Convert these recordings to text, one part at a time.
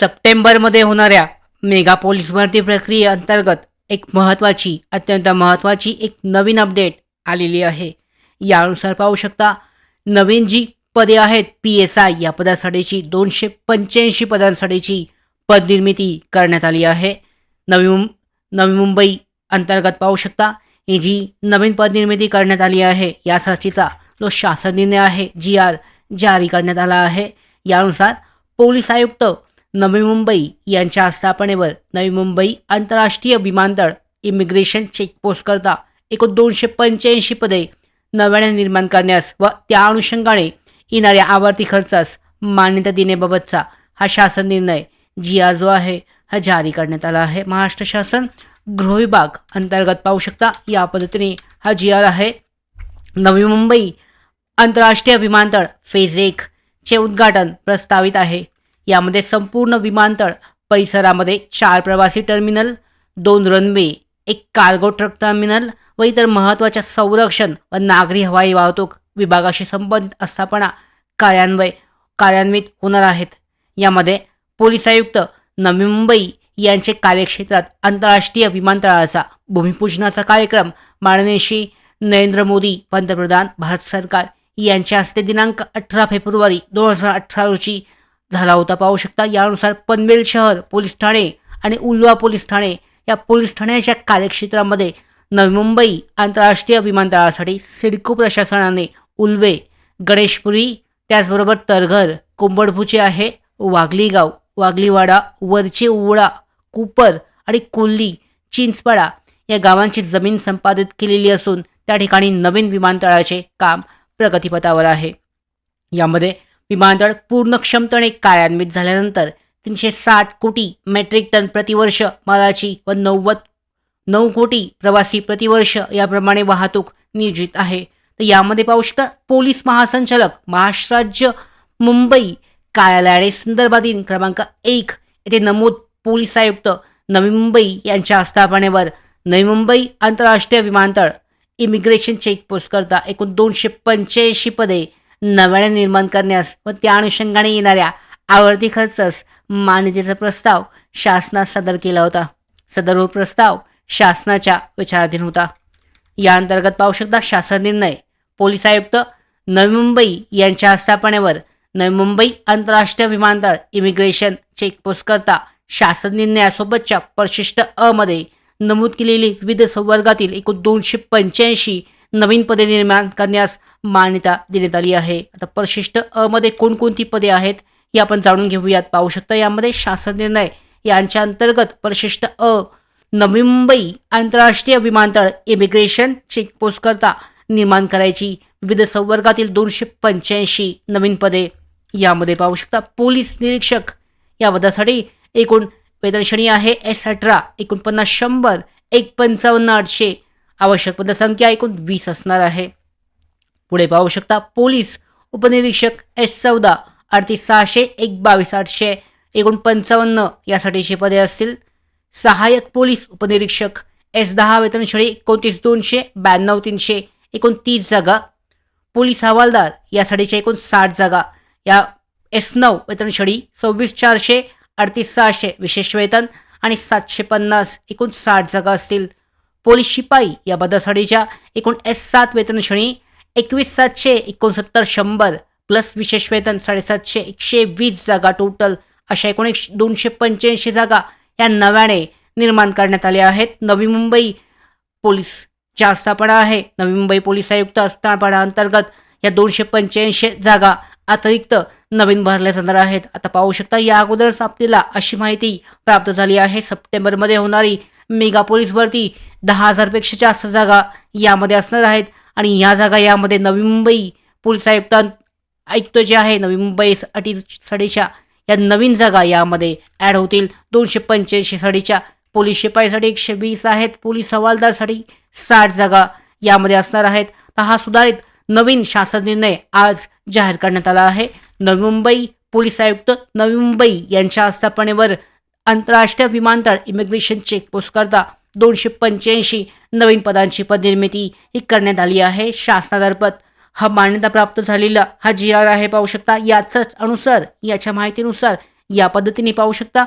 सप्टेंबरमध्ये होणाऱ्या mega police भरती प्रक्रियेअंतर्गत एक महत्त्वाची अत्यंत महत्त्वाची एक नवीन अपडेट आलेली आहे. यानुसार पाहू शकता नवीन जी पदे आहेत पी एस आय या पदासाठीची दोनशे पंच्याऐंशी पदांसाठीची पदनिर्मिती करण्यात आली आहे. नवी मुं नवी मुंबई अंतर्गत पाहू शकता ही जी नवीन पदनिर्मिती करण्यात आली आहे यासाठीचा जो शासन निर्णय आहे जी आर जारी करण्यात आला आहे यानुसार पोलीस आयुक्त नवी मुंबई यांच्या स्थापनेवर नवी मुंबई आंतरराष्ट्रीय विमानतळ इमिग्रेशन चेकपोस्टकरता एकूण दोनशे पंच्याऐंशी पदे नव्याने निर्माण करण्यास व त्या अनुषंगाने येणाऱ्या आवर्ती खर्चास मान्यता देण्याबाबतचा हा शासन निर्णय जी आर जो आहे हा जारी करण्यात आला आहे. महाराष्ट्र शासन गृहविभाग अंतर्गत पाहू शकता या पद्धतीने हा जी आर आहे. नवी मुंबई आंतरराष्ट्रीय विमानतळ फेज एक चे उद्घाटन प्रस्तावित आहे. यामध्ये संपूर्ण विमानतळ परिसरामध्ये चार प्रवासी टर्मिनल दोन रनवे एक कार्गो ट्रक टर्मिनल व इतर महत्त्वाच्या संरक्षण व नागरी हवाई वाहतूक विभागाशी संबंधित आस्थापना कार्यान्वय कार्यान्वित होणार आहेत. यामध्ये पोलीस आयुक्त नवी मुंबई यांचे कार्यक्षेत्रात आंतरराष्ट्रीय विमानतळाचा भूमिपूजनाचा कार्यक्रम माननीय श्री नरेंद्र मोदी पंतप्रधान भारत सरकार यांच्या हस्ते दिनांक अठरा फेब्रुवारी दोन हजार अठरा रोजी झाला होता पाहू शकता. यानुसार पनवेल शहर पोलीस ठाणे आणि उल्वा पोलीस ठाणे या पोलीस ठाण्याच्या कार्यक्षेत्रामध्ये नवी मुंबई आंतरराष्ट्रीय विमानतळासाठी सिडको प्रशासनाने उल्वे गणेशपुरी त्याचबरोबर तरघर कुंबडपूचे आहे वागलीगाव वागलीवाडा वरचे उवळा कुपर आणि कोल्ली चिंचपाडा या गावांची जमीन संपादित केलेली असून त्या ठिकाणी नवीन विमानतळाचे काम प्रगतीपथावर आहे. यामध्ये विमानतळ पूर्ण क्षमतेने कार्यान्वित झाल्यानंतर तीनशे साठ कोटी मेट्रिक टन प्रतिवर्ष मालाची व नव्वद नऊ कोटी प्रवासी प्रतिवर्ष याप्रमाणे वाहतूक नियोजित आहे. तर यामध्ये पाहू शकता पोलीस महासंचालक महाराष्ट्र राज्य मुंबई कार्यालयाने संदर्भातील क्रमांक एक येथे नमूद पोलीस आयुक्त नवी मुंबई यांच्या आस्थापनेवर नवी मुंबई आंतरराष्ट्रीय विमानतळ इमिग्रेशन चेकपोस्ट करता एकूण दोनशे पंच्याऐंशी पदे नव्याने निर्माण करण्यास व त्या अनुषंगाने येणाऱ्या आवर्ती खर्चास मान्यतेचा प्रस्ताव शासनास सादर केला होता. सदर प्रस्ताव शासनाच्या विचाराधीन होता. या अंतर्गत पाहू शकता शासन निर्णय. पोलीस आयुक्त नवी मुंबई यांच्या आस्थापनेवर नवी मुंबई आंतरराष्ट्रीय विमानतळ इमिग्रेशन चेकपोस्ट करता शासन निर्णयासोबतच्या परिशिष्ट अ मध्ये नमूद केलेली विविध संवर्गातील एकूण दोनशे पंच्याऐंशी नवीन पदे निर्माण करण्यास मान्यता देण्यात आली आहे. आता परिशिष्ट अ मध्ये कोणकोणती पदे आहेत हे आपण जाणून घेऊयात. पाहू शकता यामध्ये शासन निर्णय यांच्या अंतर्गत परिशिष्ट अ नवी मुंबई आंतरराष्ट्रीय विमानतळ इमिग्रेशन चेकपोस्ट करता निर्माण करायची. विविध संवर्गातील दोनशे पंच्याऐंशी नवीन पदे यामध्ये पाहू शकता. पोलीस निरीक्षक या पदासाठी एकूण वेतनश्रेणी आहे एस अठरा एकोणपन्नास शंभर एक पंचावन्न आठशे. आवश्यक पदसंख्या एकूण वीस असणार आहे. पुढे पाहू शकता पोलीस उपनिरीक्षक एस चौदा अडतीस सहाशे एक बावीस आठशे एकूण पंचावन्न यासाठीची पदे असतील. सहाय्यक पोलीस उपनिरीक्षक एस दहा वेतनश्रेणी एकोणतीस दोनशे ब्याण्णव तीनशे एकोणतीस जागा. पोलीस हवालदार यासाठीच्या एकूण साठ जागा. या एस नऊ वेतनश्रेणी सव्वीस चारशे अडतीस सहाशे विशेष वेतन आणि सातशे पन्नास एकूण साठ जागा असतील. पोलीस शिपाई या पदासाठीच्या एकूण एस सात वेतनश्रेणी एकवीस सातशे एकोणसत्तर शंभर प्लस विशेष वेतन साडेसातशे एकशे वीस जागा टोटल अशा एकूण एक दोनशे पंच्याऐंशी जागा या नव्याने निर्माण करण्यात आल्या आहेत. नवी मुंबई पोलीस ज्या आस्थापना आहे. नवी मुंबई पोलीस आयुक्त आस्थापना अंतर्गत या दोनशे पंच्याऐंशी जागा अतिरिक्त नवीन भरल्या जाणार आहेत. आता पाहू शकता या अगोदरच आपल्याला अशी माहिती प्राप्त झाली आहे. सप्टेंबरमध्ये होणारी मेगा पोलीस भरती दहा हजारपेक्षा जास्त जागा यामध्ये असणार आहेत. आणि या जागा यामध्ये नवी मुंबई पोलीस आयुक्त आयुक्त जे आहे नवी मुंबई अटी साडीच्या या नवीन जागा यामध्ये ॲड होतील. दोनशे पंच्याऐंशी साडीच्या पोलीस शिपाईसाठी एकशे वीस आहेत पोलीस हवालदारसाठी साठ जागा यामध्ये असणार आहेत. तर हा सुधारित नवीन शासन निर्णय आज जाहीर करण्यात आला आहे. नवी मुंबई पोलीस आयुक्त नवी मुंबई यांच्या आस्थापनेवर आंतरराष्ट्रीय विमानतळ इमिग्रेशन चेकपोस्ट करता दोनशे पंच्याऐंशी नवीन पदांची पदनिर्मिती ही करण्यात आली आहे. शासनामार्फत हा मान्यता प्राप्त झालेला हा जी आर आहे पाहू शकता. याच अनुसार याच्या माहितीनुसार या पद्धतीने पाहू शकता.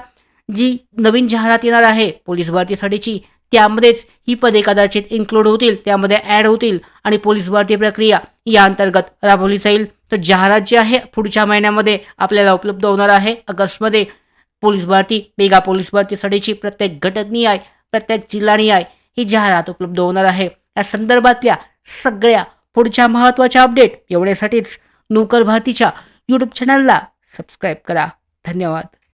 जी नवीन जाहिरात येणार आहे पोलीस भरतीसाठीची त्यामध्येच ही पदे कदाचित इन्क्लूड होतील त्यामध्ये ॲड होतील आणि पोलीस भरती प्रक्रिया या अंतर्गत राबवली जाईल. तर जाहिरात जी आहे पुढच्या महिन्यामध्ये आपल्याला उपलब्ध होणार आहे. ऑगस्टमध्ये पोलीस भरती मेगा पोलीस भरतीसाठीची प्रत्येक घटकनीय प्रत्येक जिल्हानिहाय ही जाहिरात उपलब्ध होणार आहे. या संदर्भातल्या सगळ्या पुढच्या महत्त्वाच्या अपडेट एवढ्यासाठीच नोकर भारतीच्या यूट्यूब चॅनलला सबस्क्राईब करा. धन्यवाद.